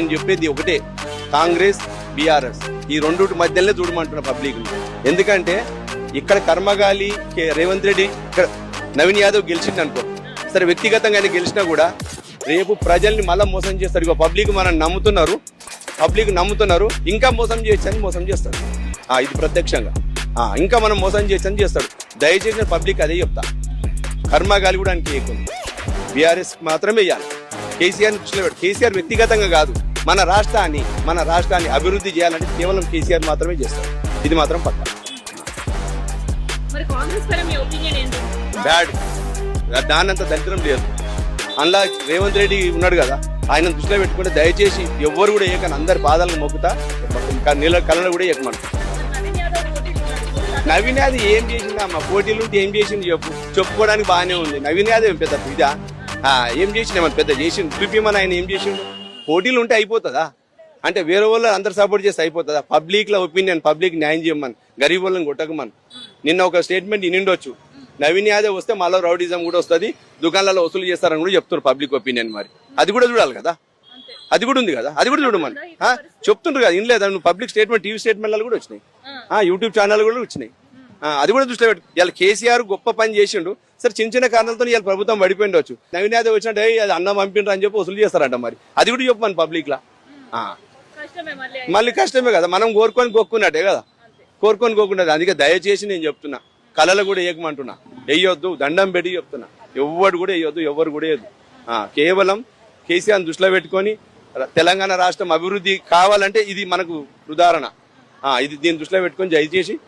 నేను చెప్పేది ఒకటే. కాంగ్రెస్ బీఆర్ఎస్ ఈ రెండు మధ్యలోనే చూడమంటున్న పబ్లిక్ ఎందుకంటే ఇక్కడ కర్మగాలి కే- రేవంత్ రెడ్డి ఇక్కడ నవీన్ యాదవ్ గెలిచింది అనుకో సరే వ్యక్తిగతంగా ఆయన గెలిచినా కూడా రేపు ప్రజల్ని మళ్ళీ మోసం చేస్తారు. ఇక పబ్లిక్ మనం నమ్ముతున్నారు. పబ్లిక్ నమ్ముతున్నారు. ఇంకా మోసం చేయొచ్చని మోసం చేస్తారు. ఆ, ఇది ప్రత్యక్షంగా. ఆ, ఇంకా మనం మోసం చేయొచ్చని చేస్తాడు దయచేసి పబ్లిక్ అదే చెప్తా. కర్మగాలి కూడా ఆయనకి ఎక్కుంది బీఆర్ఎస్ మాత్రమే వేయాలి. కేసీఆర్ దృష్టిలో కేసీఆర్ వ్యక్తిగతంగా కాదు. మన రాష్ట్రాన్ని మన రాష్ట్రాన్ని అభివృద్ధి చేయాలంటే కేవలం కేసీఆర్ మాత్రమే చేస్తారు. ఇది మాత్రం పక్క. మీ బ్యాడ్. దానంత దరిద్రం లేదు. అందులో రేవంత్ రెడ్డి ఉన్నాడు కదా ఆయన దృష్టిలో పెట్టుకుంటే దయచేసి ఎవ్వరు కూడా ఏకని అందరి పాదాలను మొక్కుతా ఇంకా నీళ్ళ కళ్ళను కూడా ఏకమను. నవీన్ యాదవ్ ఏం చేసింది అమ్మ? పోటీలు ఉంటే ఏం చేసింది చెప్పు. చెప్పుకోవడానికి బాగానే ఉంది. నవీన్ యాదవ్ ఏం పెద్ద ఇదా? ఏం చేసింది ఏమన్నా పెద్ద చేసింది? చూపిమని ఆయన ఏం చేసిండు? పోటీలు ఉంటే అయిపోతుందా? అంటే వేరే వాళ్ళు అందరు సపోర్ట్ చేస్తే అయిపోతుందా? పబ్లిక్లో ఒపీనియన్ పబ్లిక్ న్యాయం చేయమని గరీబ్ వాళ్ళని కొట్టకమని. నిన్న ఒక స్టేట్మెంట్ ఇనిండొచ్చు. నవీన్ యాదవ్ వస్తే మళ్ళీ రౌడిజం కూడా వస్తుంది దుకాణాలలో వసూలు చేస్తారని కూడా చెప్తున్నారు పబ్లిక్ ఒపీనియన్ మరి. అది కూడా చూడాలి కదా? అది కూడా ఉంది కదా? అది కూడా చూడమని చెప్తుండ్రు కదా ఇన్లేదా నువ్వు పబ్లిక్ స్టేట్మెంట్ టీవీ స్టేట్మెంట్లు కూడా వచ్చినాయి. ఆ, యూట్యూబ్ ఛానల్ కూడా వచ్చినాయి. అది కూడా దృష్టిలో పెట్టు. ఇవాళ కేసీఆర్ గొప్ప పని చేసిండు. సరే చిన్న చిన్న కారణాలతో ఇవాళ ప్రభుత్వం పడిపోయిండొచ్చు నవీన్ యాదవ్ వచ్చినట్టు "ఏయ్, అది అన్నం పంపిండ్రు అని చెప్పి వసూలు చేస్తారంట మరి. అది కూడా చెప్పమని పబ్లిక్ లా. మళ్ళీ కష్టమే కదా. మనం కోరుకొని కొక్కున్నట్టే కదా. కోరుకొని కోకున్నది అందుకే దయచేసి నేను చెప్తున్నా. కళలు కూడా ఏకమంటున్నా వెయ్యొద్దు దండం పెట్టి చెప్తున్నా. ఎవ్వడు కూడా వేయొద్దు. ఎవరు కూడా వేయద్దు. కేవలం కేసీఆర్ దృష్టిలో పెట్టుకొని తెలంగాణ రాష్ట్రం అభివృద్ధి కావాలంటే ఇది మనకు ఉదాహరణ. ఆ, ఇది దీని దృష్టిలో పెట్టుకొని దయచేసి